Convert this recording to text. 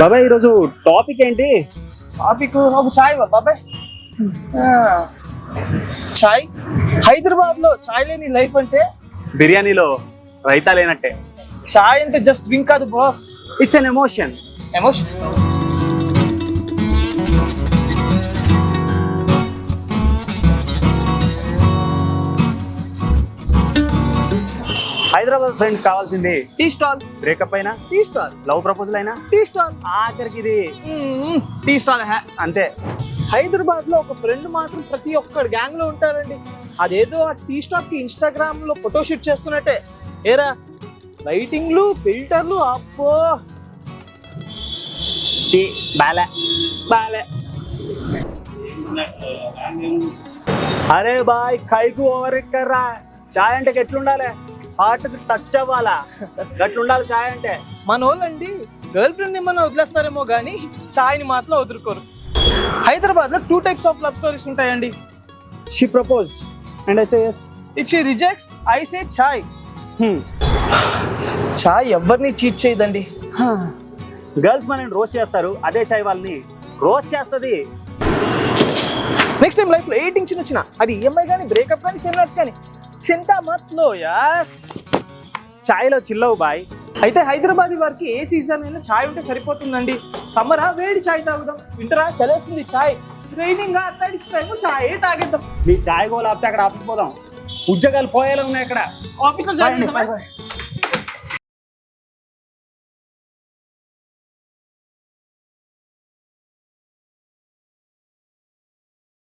బాబాయ్ ఈరోజు టాపిక్ ఏంటి? టాపిక్ ఒక చాయ్ బాబాయ్. చాయ్. హైదరాబాద్లో చాయ్ లేని లైఫ్ అంటే బిర్యానీలో రైతా లేనట్టే. చాయ్ అంటే జస్ట్ డ్రింక్ కాదు boss it's an emotion emotion Hyderabad friend కావాల్సింది టీ స్టాల్ బ్రేకప్ అయినా టీ స్టాల్ లవ్ ప్రపోజల్ అయినా టీ స్టాల్ ఆఖరికి ఇది టీ స్టాల్ అంతే. హైదరాబాద్లో ఒక ఫ్రెండ్ మాత్రం ప్రతి ఒక్కడు గ్యాంగ్లో ఉంటారండి. అదేదో ఆ టీ స్టాప్కి ఇన్స్టాగ్రామ్లో ఫోటో షూట్ చేస్తున్నట్టే. ఏరా లైటింగ్లు ఫిల్టర్లు చి బాలే బాలే. అరే బాయ్ కైకు ఓవర్ ఎక్కర్రా? చాయ్ అంటే ఎట్లుండాలి హార్ట్ టచ్ అవ్వాలా? గట్లుండాలి చాయ్ అంటే. మన వాళ్ళండి గర్ల్ ఫ్రెండ్ ఏమన్నా వదిలేస్తారేమో కానీ చాయ్ని మాత్రం వదులుకోరు. హైదరాబాద్లో two types of love stories ఉంటాయండి. She propose and I say yes if she rejects I say chai chai ఎవరిని చీట్ చేయదండి? గర్ల్స్ మనని రోస్ట్ చేస్తారు. అదే చాయ్ వాళ్ళని రోస్ట్ చేస్తుంది. నెక్స్ట్ టైం లైఫ్లో ఏ టెన్షన్ వచ్చినా అది ఈఎంఐ కానీ బ్రేకప్ కానీ సెమినార్స్ కానీ చింతా మత్లో యార్. చాయ్లో చిల్లవు బాయ్ అయితే హైదరాబాద్ వారికి ఏ సీజన్ అయినా చాయ్ ఉంటే సరిపోతుందండి. సమ్మరా వేడి చాయ్ తాగుదాం. వింటరా చలేస్తుంది చాయ్ రైనింగ్ తడిచిపోయాము చాయ్ తాగేద్దాం. మీ చాయ్ గోలు ఆపితే అక్కడ ఆఫీస్ పోదాం. ఉద్యోగాలు పోయేలా ఉన్నాయి అక్కడ. ఆఫీస్లో చాయ్.